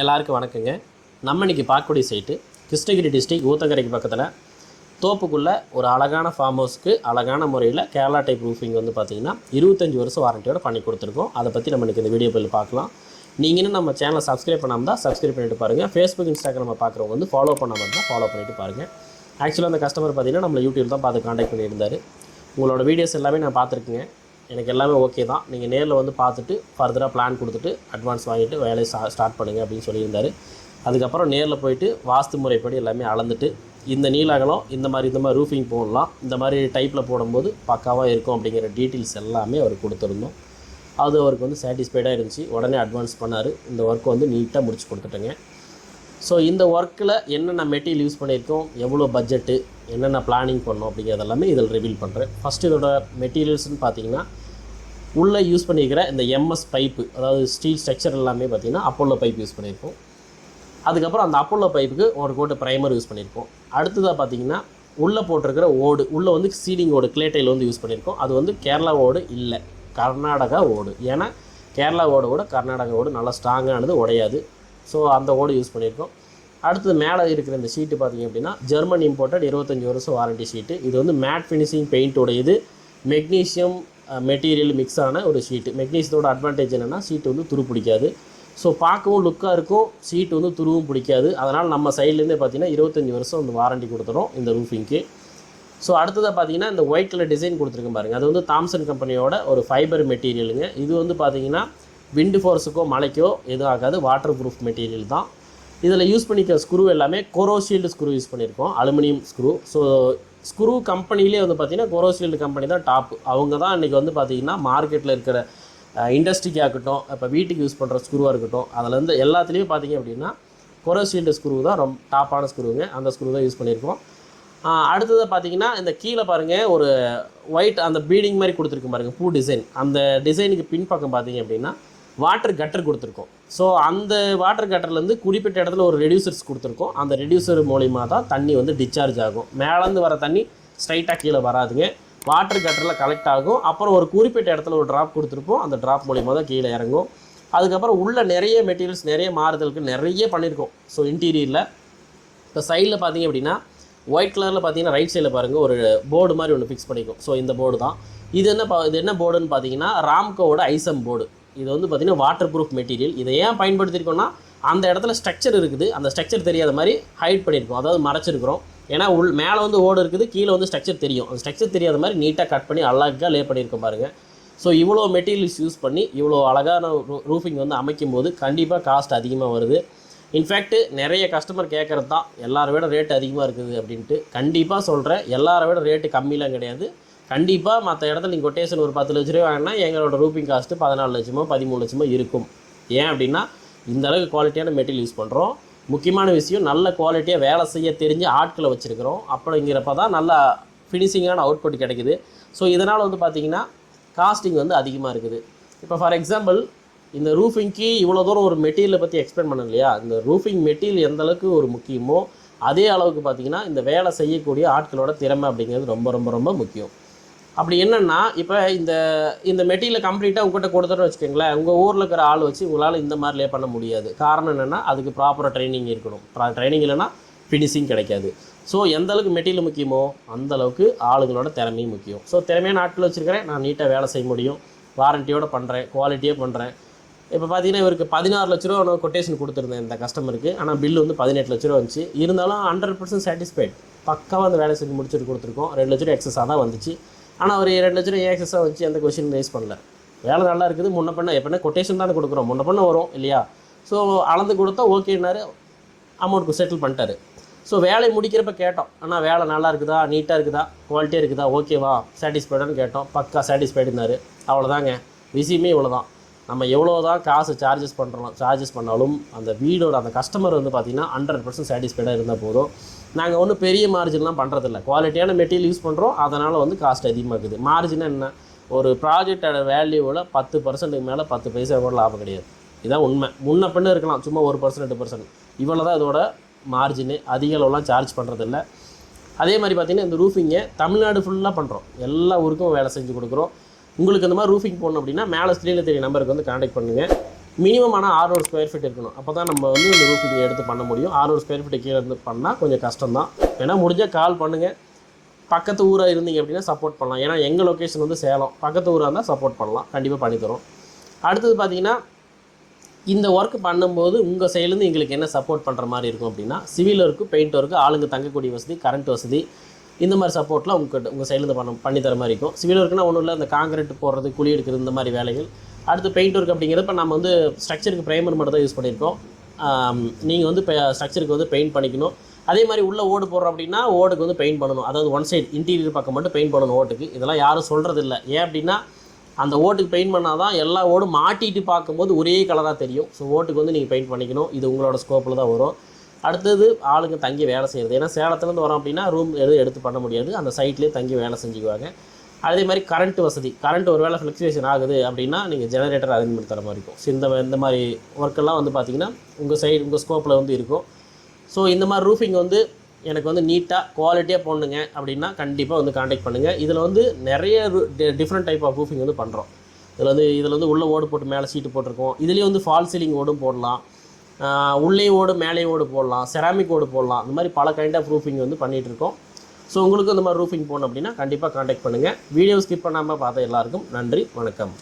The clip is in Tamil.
எல்லாருக்கும் வணக்கங்க. நம்ம இன்னைக்கு பார்க்கக்கூடிய சைட்டு கிருஷ்ணகிரி டிஸ்ட்ரிக் ஊத்தங்கரைக்கு பக்கத்தில் தோப்புக்குள்ளே ஒரு அழகான ஃபார்ம் ஹவுஸ்க்கு அழகான முறையில் கேரளா டைப் ரூஃபிங் வந்து பார்த்தீங்கன்னா இருபத்தஞ்சி வருஷம் வாரண்டியோட பண்ணி கொடுத்துருக்கோம். அதை பற்றி நம்ம இன்றைக்கி இந்த வீடியோ பில் பார்க்கலாம். நீங்கள் நம்ம சேனலை சப்ஸ்கிரைப் பண்ணாமல் தான் சப்ஸ்கிரைப் பண்ணிட்டு பாருங்கள் ஃபேஸ்புக் இன்ஸ்டாகிராம் பார்க்குறவங்க வந்து ஃபாலோ பண்ணாமல் தான் ஃபாலோ பண்ணிட்டு பாருங்கள் ஆக்சுவலாக அந்த கஸ்டமர் பார்த்தீங்கன்னா நம்மளை யூடியூப் தான் பார்த்து காண்டாக்ட் பண்ணியிருந்தார். உங்களோட வீடியோஸ் எல்லாமே நான் பார்த்துருக்கேங்க. எனக்கு எல்லாமே ஓகே தான். நீங்கள் நேரில் வந்து பார்த்துட்டு ஃபர்தராக பிளான் கொடுத்துட்டு அட்வான்ஸ் வாங்கிட்டு வேலையை ஸ்டார்ட் பண்ணுங்கள் அப்படின்னு சொல்லியிருந்தார். அதுக்கப்புறம் நேரில் போயிட்டு வாஸ்து முறைப்படி எல்லாமே அளந்துட்டு இந்த நீலாகலம் இந்த மாதிரி இந்த மாதிரி ரூஃபிங் போடலாம். இந்த மாதிரி டைப்பில் போடும்போது பக்காவாக இருக்கும் அப்படிங்கிற டீட்டெயில்ஸ் எல்லாமே அவர் கொடுத்துருந்தோம். அது அவருக்கு வந்து சாட்டிஸ்ஃபைடாக இருந்துச்சு. உடனே அட்வான்ஸ் பண்ணார். இந்த ஒர்க்கை வந்து நீட்டாக முடிச்சு கொடுத்துட்டேங்க. ஸோ இந்த ஒர்க்கில் என்னென்ன மெட்டீரியல் யூஸ் பண்ணியிருக்கோம் எவ்வளோ பட்ஜெட்டு என்னென்ன பிளானிங் பண்ணோம் அப்படிங்கிறதெல்லாமே இதில் ரிவீல் பண்ணுறேன் ஃபஸ்ட்டு இதோட மெட்டீரியல்ஸ்னு பார்த்தீங்கன்னா உள்ளே யூஸ் பண்ணியிருக்கிற இந்த எம்எஸ் பைப்பு அதாவது ஸ்டீல் ஸ்ட்ரக்சர் எல்லாமே பார்த்தீங்கன்னா அப்போலோ பைப் யூஸ் பண்ணியிருக்கோம் அதுக்கப்புறம் அந்த அப்போலோ பைப்புக்கு ஒரு கோட்டு ப்ரைமர் யூஸ் பண்ணியிருக்கோம் அடுத்ததாக பார்த்தீங்கன்னா உள்ளே போட்டிருக்கிற ஓடு உள்ளே வந்து சீலிங் ஓடு கிளேட்டையில் வந்து யூஸ் பண்ணியிருக்கோம். அது வந்து கேரளா ஓடு இல்லை கர்நாடகா ஓடு. ஏன்னா கேரளா ஓடு கூட கர்நாடகா ஓடு நல்லா ஸ்ட்ராங்கானது உடையாது. ஸோ அந்த ஓடு யூஸ் பண்ணியிருக்கோம். அடுத்தது மேலே இருக்கிற இந்த ஷீட்டு பார்த்தீங்க அப்படின்னா ஜெர்மன் இம்போர்ட்டட் இருபத்தஞ்சி வருஷம் வாரண்டி ஷீட்டு இது வந்து மேட் ஃபினிஷிங் பெயிண்ட் இது மெக்னீஷியம் மெட்டீரியல் மிக்ஸ் ஆன ஒரு ஷீட்டு மெக்னீஷியத்தோட அட்வான்டேஜ் என்னென்னா ஷீட் வந்து துரு பிடிக்காது. ஸோ பார்க்கவும் லுக்காக இருக்கும் சீட் வந்து துருவும் பிடிக்காது. அதனால் நம்ம சைட்லேருந்தே பார்த்தீங்கன்னா இருபத்தஞ்சி வருஷம் வந்து வாரண்டி கொடுத்துரும் இந்த ரூஃபிங்க்கு ஸோ அடுத்ததாக பார்த்தீங்கன்னா இந்த ஒயிட் கலர் டிசைன் கொடுத்துருக்கேன் பாருங்கள் அது வந்து தாம்சன் கம்பெனியோட ஒரு ஃபைபர் மெட்டீரியலுங்க இது வந்து பார்த்தீங்கன்னா விண்டு ஃபோர்ஸுக்கோ மலைக்கோ எதுவும் ஆகாது. வாட்டர் ப்ரூஃப் மெட்டீரியல் தான். இதில் யூஸ் பண்ணிக்கிற ஸ்க்ரூ எல்லாமே கோரோஷீல்டு ஸ்க்ரூ யூஸ் பண்ணியிருக்கோம் அலுமினியம் ஸ்க்ரூ ஸோ ஸ்க்ரூ கம்பெனிலே வந்து பார்த்தீங்கன்னா கோரோஷீல்டு கம்பெனி தான் டாப் அவங்க தான் இன்றைக்கி வந்து பார்த்திங்கன்னா மார்க்கெட்டில் இருக்கிற இண்டஸ்ட்ரிக்காக இருக்கட்டும் இப்போ வீட்டுக்கு யூஸ் பண்ணுற ஸ்க்ரூவாக இருக்கட்டும் அதிலேருந்து எல்லாத்துலேயும் பார்த்தீங்க அப்படின்னா கொரோசீல்டு ஸ்க்ரூ தான் ரொம்ப டாப்பான ஸ்க்ரூங்க. அந்த ஸ்க்ரூ தான் யூஸ் பண்ணியிருக்கோம். அடுத்தது பார்த்தீங்கன்னா இந்த கீழே பாருங்கள் ஒரு ஒயிட் அந்த பீடிங் மாதிரி கொடுத்துருக்கு பாருங்கள் பூ டிசைன் அந்த டிசைனுக்கு பின்பக்கம் பார்த்தீங்க அப்படின்னா வாட்டர் கட்டர் கொடுத்துருக்கோம். ஸோ அந்த வாட்டர் கட்டர்லேருந்து குறிப்பிட்ட இடத்துல ஒரு ரெடியூசர்ஸ் கொடுத்துருக்கோம். அந்த ரெடியூசர் மூலிமா தான் தண்ணி வந்து டிஸ்சார்ஜ் ஆகும். மேலேருந்து வர தண்ணி ஸ்ட்ரைட்டாக கீழே வராதுங்க. வாட்டர் கட்டரில் கலெக்ட் ஆகும். அப்புறம் ஒரு குறிப்பிட்ட இடத்துல ஒரு ட்ராப் கொடுத்துருப்போம். அந்த ட்ராப் மூலிமா தான் கீழே இறங்கும். அதுக்கப்புறம் உள்ள நிறைய மெட்டீரியல்ஸ் நிறைய மாறுதலுக்கு நிறைய பண்ணியிருக்கோம். ஸோ இன்டீரியரில் இப்போ சைடில் பார்த்தீங்க அப்படின்னா ஒயிட் கலரில் பார்த்தீங்கன்னா ரைட் சைடில் பாருங்கள் ஒரு போர்டு மாதிரி ஒன்று ஃபிக்ஸ் பண்ணிக்கும் ஸோ இந்த போர்டு தான். இது என்ன பா- இது என்ன போர்டுன்னு பார்த்தீங்கன்னா ராம்கோவோட ஐசம் போர்டு இது வந்து பார்த்திங்கன்னா வாட்டர் ப்ரூஃப் மெட்டீரியல் இதை ஏன் பயன்படுத்தியிருக்கோம்னா அந்த இடத்துல ஸ்ட்ரக்சர் இருக்குது. அந்த ஸ்ட்ரக்சர் தெரியாத மாதிரி ஹைட் பண்ணியிருக்கோம். அதாவது மறைச்சிருக்கிறோம். ஏன்னா உள் மேலே வந்து ஓடு இருக்குது கீழே வந்து ஸ்ட்ரக்சர் தெரியும். அந்த ஸ்ட்ரக்சர் தெரியாத மாதிரி நீட்டாக கட் பண்ணி அழகாக லே பண்ணியிருக்கோம் பாருங்கள் ஸோ இவ்வளோ மெட்டீரியல்ஸ் யூஸ் பண்ணி இவ்வளோ அழகான ரூஃபிங் வந்து அமைக்கும் போது கண்டிப்பாக காஸ்ட் அதிகமாக வருது இன்ஃபேக்ட்டு நிறைய கஸ்டமர் கேட்குறது தான் எல்லாரை விட ரேட் அதிகமாக இருக்குது அப்படின்ட்டு கண்டிப்பாக சொல்கிறேன் எல்லாரை விட ரேட்டு கம்மிலாம் கிடையாது. கண்டிப்பாக மற்ற இடத்துல நீங்கள் கொட்டேஷன் ஒரு பத்து லட்ச ரூபா வாங்கினா எங்களோட ரூப்பிங் காஸ்ட்டு பதினாலு லட்சமோ பதிமூணு லட்சமோ இருக்கும். ஏன் அப்படின்னா இந்த அளவுக்கு குவாலிட்டியான மெட்டீரியல் யூஸ் பண்ணுறோம் முக்கியமான விஷயம் நல்ல குவாலிட்டியாக வேலை செய்ய தெரிஞ்ச ஆட்களை வச்சுருக்கிறோம். அப்படிங்கிறப்ப தான் நல்ல ஃபினிஷிங்கான அவுட்புட் கிடைக்குது. ஸோ இதனால் வந்து பார்த்திங்கன்னா காஸ்டிங் வந்து அதிகமாக இருக்குது. இப்போ ஃபார் எக்ஸாம்பிள் இந்த ரூஃபிங்க்கு இவ்வளோ தூரம் ஒரு மெட்டீரியலை பற்றி எக்ஸ்பிளைன் பண்ண இல்லையா? இந்த ரூஃபிங் மெட்டீரியல் எந்த அளவுக்கு ஒரு முக்கியமோ அதே அளவுக்கு பார்த்தீங்கன்னா இந்த வேலை செய்யக்கூடிய ஆட்களோட திறமை அப்படிங்கிறது ரொம்ப ரொம்ப ரொம்ப முக்கியம். அப்படி என்னென்னா இப்போ இந்த இந்த மெட்டீரியல் கம்ப்ளீட்டாக உங்கள்கிட்ட கொடுத்துட்டு வச்சுக்கோங்களேன் உங்கள் ஊரில் இருக்கிற ஆள் வச்சு உங்களால் இந்த மாதிரிலே பண்ண முடியாது. காரணம் என்னென்னா அதுக்கு ப்ராப்பராக ட்ரைனிங் இருக்கணும். ட்ரைனிங் இல்லைன்னா ஃபினிஷிங் கிடைக்காது. ஸோ எந்த அளவுக்கு மெட்டீரியல் முக்கியமோ அந்த அளவுக்கு ஆளுங்களோட திறமையும் முக்கியம். ஸோ திறமையான ஆட்கள் வச்சுருக்கிறேன். நான் நீட்டாக வேலை செய்ய முடியும். வாரண்டியோடு பண்ணுறேன் குவாலிட்டியாக பண்ணுறேன் இப்போ பார்த்தீங்கன்னா இவருக்கு பதினாறு லட்ச ரூபா நான் கொட்டேஷன் கொடுத்துருந்தேன் இந்த கஸ்டமருக்கு ஆனால் பில்லு வந்து பதினெட்டு லட்ச ரூபா வந்துச்சு. இருந்தாலும் ஹண்ட்ரட் பர்சன்ட் சாட்டிஸ்ஃபைட் பக்காவாக அந்த வேலை செஞ்சு முடிச்சுட்டு கொடுத்துருக்கோம். ரெண்டு லட்ச ரூபா எக்ஸஸாக தான் வந்துச்சு. ஆனால் அவர் ரெண்டு லட்சம் ஏஎக்ஸஸாக வச்சு எந்த கொஷின் ரைஸ் பண்ணல. வேலை நல்லா இருக்குது. முன்ன பண்ண எப்படின்னா கொட்டேஷன் தான் கொடுக்குறோம். முன்ன பண்ண வரும் இல்லையா? ஸோ அளந்து கொடுத்தா ஓகேனாரு அமௌண்ட்டுக்கு செட்டில் பண்ணிட்டாரு. ஸோ வேலையை முடிக்கிறப்ப கேட்டோம். ஆனால் வேலை நல்லா இருக்குதா? நீட்டாக இருக்குதா? குவாலிட்டியாக இருக்குதா? ஓகேவா சாட்டிஸ்ஃபைடான்னு கேட்டோம். பக்கா சாட்டிஸ்ஃபைடுனாரு அவ்வளோதாங்க விஷயமே இவ்வளோ தான் நம்ம எவ்வளோ தான் காசு சார்ஜஸ் பண்ணுறோம் சார்ஜஸ் பண்ணாலும் அந்த வீடோட அந்த கஸ்டமர் வந்து பார்த்திங்கன்னா ஹண்ட்ரட் பர்சன்ட் சாட்டிஸ்ஃபைடாக இருந்தால் போதும். நாங்கள் ஒன்றும் பெரிய மார்ஜின்லாம் பண்ணுறதில்ல குவாலிட்டியான மெட்டீரியல் யூஸ் பண்ணுறோம் அதனால் வந்து காஸ்ட் அதிகமாக இருக்குது. மார்ஜின் என்ன? ஒரு ப்ராஜெக்டோட வேல்யூவில் பத்து பர்சன்ட்டுக்கு மேலே பத்து பைசா கூட லாபம் கிடையாது. இதான் உண்மை. முன்ன பின்ன இருக்கலாம். சும்மா ஒரு பர்சன்ட் ரெண்டு பர்சன்ட் இவ்வளோ தான் இதோட மார்ஜினு அதிக அளவுலாம் சார்ஜ் பண்ணுறதில்ல அதே மாதிரி பார்த்திங்கன்னா இந்த ரூஃபிங்கை தமிழ்நாடு ஃபுல்லாக பண்ணுறோம் எல்லா ஊருக்கும் வேலை செஞ்சு கொடுக்குறோம். உங்களுக்கு அந்த மாதிரி ரூஃபிங் போடணும் அப்படின்னா மேலே ஸ்க்ரீனில் தெரிய நம்பருக்கு வந்து காண்டாக்ட் பண்ணுங்கள் மினிமம் ஆனால் ஆறுநூறு ஸ்கொயர் ஃபீட் இருக்கணும். அப்போ தான் நம்ம வந்து இந்த ரூஃபிங் எடுத்து பண்ண முடியும். ஆறுநூறு ஸ்கொயர் ஃபீட் கீழே இருந்து பண்ணால் கொஞ்சம் கஷ்டம் தான் ஏன்னா முடிஞ்சால் கால் பண்ணுங்கள் பக்கத்து ஊராக இருந்தீங்க அப்படின்னா சப்போர்ட் பண்ணலாம். ஏன்னா எங்கள் லொக்கேஷன் வந்து சேலம். பக்கத்து ஊராக இருந்தால் சப்போர்ட் பண்ணலாம். கண்டிப்பாக பண்ணித்தரோம் அடுத்தது பார்த்தீங்கன்னா இந்த ஒர்க் பண்ணும்போது உங்கள் சைட்லேருந்து எங்களுக்கு என்ன சப்போர்ட் பண்ணுற மாதிரி இருக்கும் அப்படின்னா சிவில் ஒர்க்கு பெயிண்ட் ஒர்க்கு ஆளுங்க தங்கக்கூடிய வசதி கரண்ட் வசதி இந்த மாதிரி சப்போர்ட்லாம் உங்கள் உங்கள் சைட்லேருந்து பண்ண பண்ணி தர மாதிரி இருக்கும். சிவில் ஒர்க்குனா ஒன்றும் இல்லை இந்த காங்கிரீட் போடுறது குழி எடுக்கிறது இந்த மாதிரி வேலைகள். அடுத்து பெயிண்ட் ஒர்க் அப்படிங்கிறப்ப நம்ம வந்து ஸ்ட்ரக்சருக்கு ப்ரைமர் மட்டும் தான் யூஸ் பண்ணியிருக்கோம். நீங்கள் வந்து இப்போ ஸ்ட்ரக்சருக்கு வந்து பெயிண்ட் பண்ணிக்கணும். அதே மாதிரி உள்ளே ஓடு போடுறோம் அப்படின்னா ஓடுக்கு வந்து பெயிண்ட் பண்ணணும். அதாவது ஒன் சைடு இன்டீரியர் பக்கம் மட்டும் பெயிண்ட் பண்ணணும் ஓட்டுக்கு. இதெல்லாம் யாரும் சொல்கிறது இல்லை ஏன் அப்படின்னா அந்த ஓட்டுக்கு பெயிண்ட் பண்ணால் தான் எல்லா ஓடும் மாட்டிட்டு பார்க்கும்போது ஒரே கலராக தெரியும். ஸோ ஓட்டுக்கு வந்து நீங்கள் பெயிண்ட் பண்ணிக்கணும். இது உங்களோட ஸ்கோப்பில் தான் வரும். அடுத்தது ஆளுங்க தங்கி வேலை செய்கிறது ஏன்னா சேலத்துலேருந்து வரோம் அப்படின்னா ரூம் எதுவும் எடுத்து பண்ண முடியாது. அந்த சைட்லேயே தங்கி வேலை செஞ்சுக்குவாங்க. அதே மாதிரி கரண்ட் வசதி. கரண்ட் ஒரு வேளை ஃப்ளக்சுவேஷன் ஆகுது அப்படின்னா நீங்கள் ஜெனரேட்டர் அரேஞ்ச் பண்ணி தர மாதிரி இருக்கும். ஸோ இந்த இந்த மாதிரி ஒர்க்கெல்லாம் வந்து பார்த்தீங்கன்னா உங்கள் சைடு உங்கள் ஸ்கோப்பில் வந்து இருக்கும். ஸோ இந்த மாதிரி ரூஃபிங் வந்து எனக்கு வந்து நீட்டாக குவாலிட்டியாக போடணுங்க அப்படின்னா கண்டிப்பாக வந்து காண்டாக்ட் பண்ணுங்கள் இதில் வந்து நிறைய டிஃப்ரெண்ட் டைப் ஆஃப் ரூஃபிங் வந்து பண்ணுறோம் இதில் வந்து இதில் வந்து உள்ளே ஓடு போட்டு மேலே சீட்டு போட்டிருக்கோம். இதுலேயே வந்து ஃபால் சீலிங் ஓடும் போடலாம். உள்ளே ஓடு மேலே ஓடு போடலாம் செராமிக் ஓடு போடலாம். இந்த மாதிரி பல கைண்ட் ஆஃப் ரூஃபிங் வந்து பண்ணிகிட்ருக்கோம் ஸோ உங்களுக்கு இந்த மாதிரி ரூஃபிங் போகணும் அப்படின்னா கண்டிப்பாக காண்டாக்ட் பண்ணுங்கள் வீடியோ ஸ்கிப் பண்ணாமல் பார்த்த எல்லாருக்கும் நன்றி வணக்கம்.